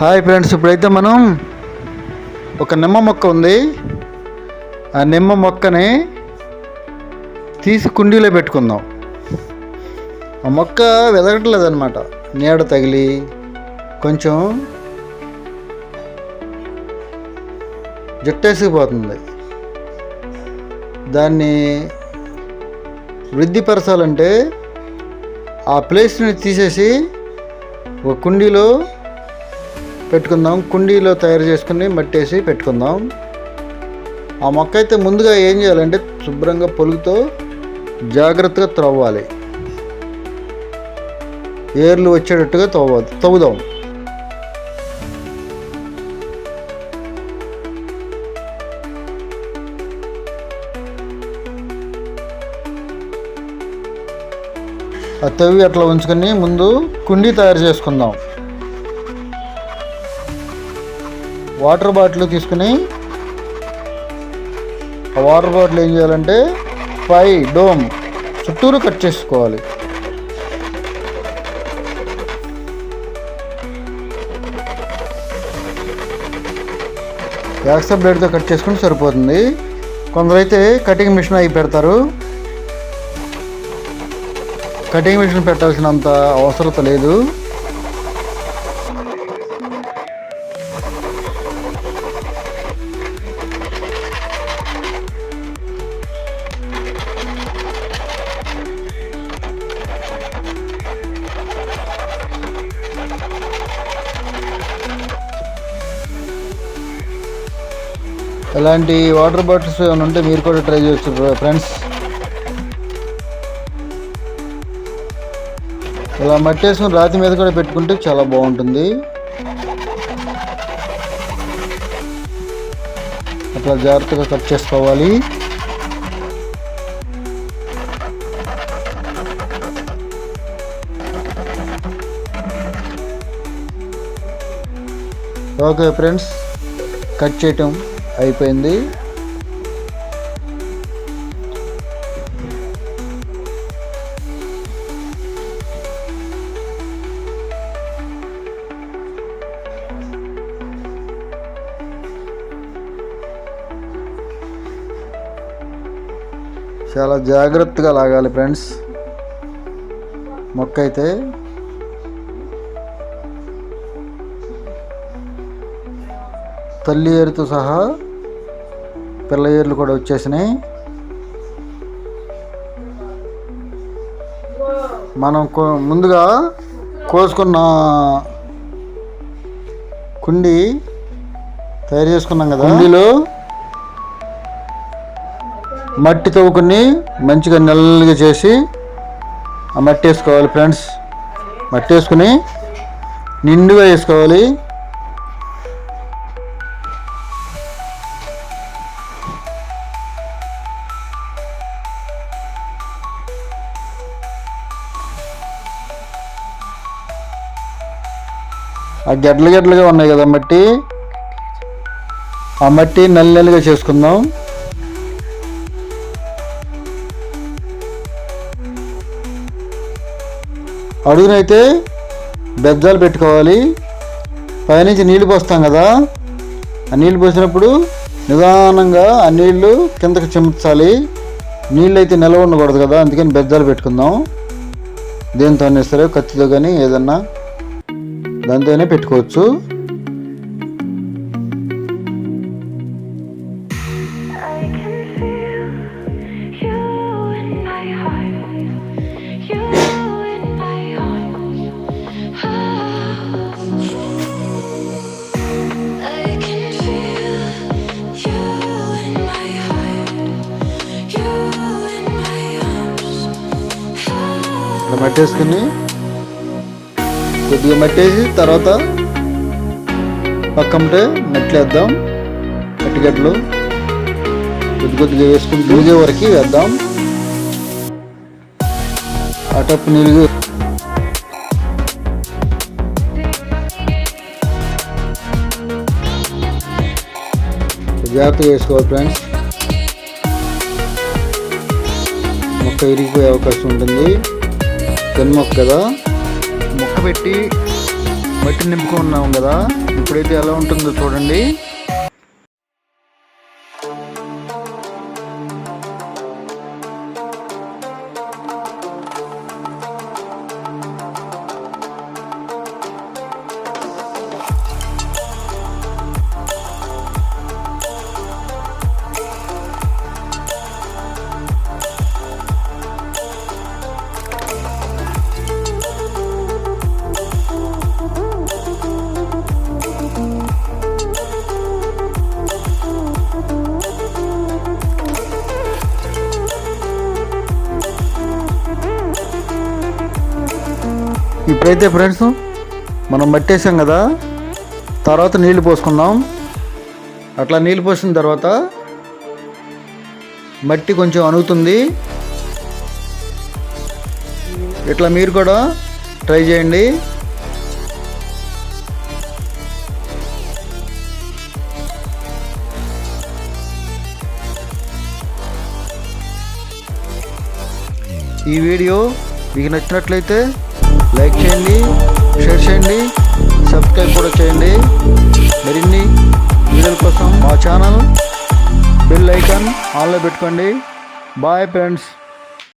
Hi friends ఇప్పుడైతే మనం ఒక నిమ్మ మొక్క ఉంది. ఆ నిమ్మ మొక్కని తీసి కుండీలో పెట్టుకుందాం. ఆ మొక్క వెదగట్లేదనమాట నీడ తగిలి కొంచెం జుట్టేసిపోతుంది దాన్ని వృద్ధిపరచాలంటే ఆ ప్లేస్ని తీసేసి ఒక కుండీలో పెట్టుకుందాం. కుండీలో తయారు చేసుకుని మట్టేసి పెట్టుకుందాం. ఆ మొక్క అయితే ముందుగా ఏం చేయాలంటే శుభ్రంగా పొలుగుతో జాగ్రత్తగా త్రవ్వాలి. ఏర్లు వచ్చేటట్టుగా తవ్వ తవ్వుదాం. ఆ తవ్వి అట్లా ఉంచుకొని ముందు కుండీ తయారు చేసుకుందాం. వాటర్ బాటిల్ తీసుకుని ఆ వాటర్ బాటిల్ ఏం చేయాలంటే పై డోమ్ చుట్టూరు కట్ చేసుకోవాలి. యాక్సా బ్లేడ్తో కట్ చేసుకుంటే సరిపోతుంది. కొందరైతే కటింగ్ మిషన్ అయి పెడతారు. కటింగ్ మిషన్ పెట్టాల్సినంత అవసరత లేదు. ఇలాంటి వాటర్ బాటిల్స్ ఏమైనా ఉంటే మీరు కూడా ట్రై చేయొచ్చు ఫ్రెండ్స్ ఇలా మట్టేసుకుని రాతి మీద కూడా పెట్టుకుంటే చాలా బాగుంటుంది. అట్లా జాగ్రత్తగా కట్ చేసుకోవాలి. ఓకే ఫ్రెండ్స్ కట్ చేయటం. అయిపోయింది. చాలా జాగ్రత్తగా లాగాలి ఫ్రెండ్స్. మొక్క అయితే తల్లి ఏరుతో సహా పిల్ల ఏర్లు కూడా వచ్చేసినాయి. మనం ముందుగా కోసుకున్న కుండి తయారు చేసుకున్నాం కదా. కుండీలో మట్టి తవ్వుకుని మంచిగా నల్లగా చేసి ఆ మట్టి వేసుకోవాలి ఫ్రెండ్స్. మట్టి వేసుకుని నిండుగా వేసుకోవాలి. ఆ గడ్డలు గడ్డలుగా ఉన్నాయి కదా మట్టి. ఆ మట్టి నల్లి నల్లిగా చేసుకుందాం. అడుగునైతే బెజ్జాలు పెట్టుకోవాలి. పైనుంచి నీళ్ళు పోస్తాం కదా. ఆ నీళ్ళు పోసినప్పుడు నిదానంగా ఆ నీళ్ళు కిందకి చిమ్చాలి నీళ్ళు అయితే నిలవ ఉండకూడదు కదా అందుకని బెజ్జాలు పెట్టుకుందాం. దేంతో అయినా సరే కత్తితో కానీ ఏదన్నా దాంతోనే పెట్టుకోవచ్చు. Can కొద్దిగా మట్టేసి తర్వాత పక్కంటే మట్లేద్దాం. మట్టిగడ్డలు కొద్ది కొద్దిగా వేసుకుని దూగే వరకు వేద్దాం. అటప్పు టప్పు జాగ్రత్తగా వేసుకోవాలి ఫ్రెండ్స్. మొక్క ఇరిగిపోయే అవకాశం ఉంటుంది. తెన్ మొక్క కదా. మొక్క పెట్టి మట్టి నింపుకున్నాం కదా. ఇప్పుడైతే ఎలా ఉంటుందో చూడండి. ఇప్పుడైతే ఫ్రెండ్స్ మనం మట్టేసాం కదా తర్వాత నీళ్ళు పోసుకుందాం. అట్లా నీళ్ళు పోసిన తర్వాత మట్టి కొంచెం అనుగుతుంది ఇట్లా మీరు కూడా ట్రై చేయండి. ఈ వీడియో మీకు నచ్చినట్లయితే లైక్ చేయండి షేర్ చేయండి సబ్స్క్రైబ్ కూడా చేయండి. మరిన్ని వీడియోల కోసం మా ఛానల్ బెల్ ఐకాన్ ఆన్లో పెట్టుకోండి. Bye friends.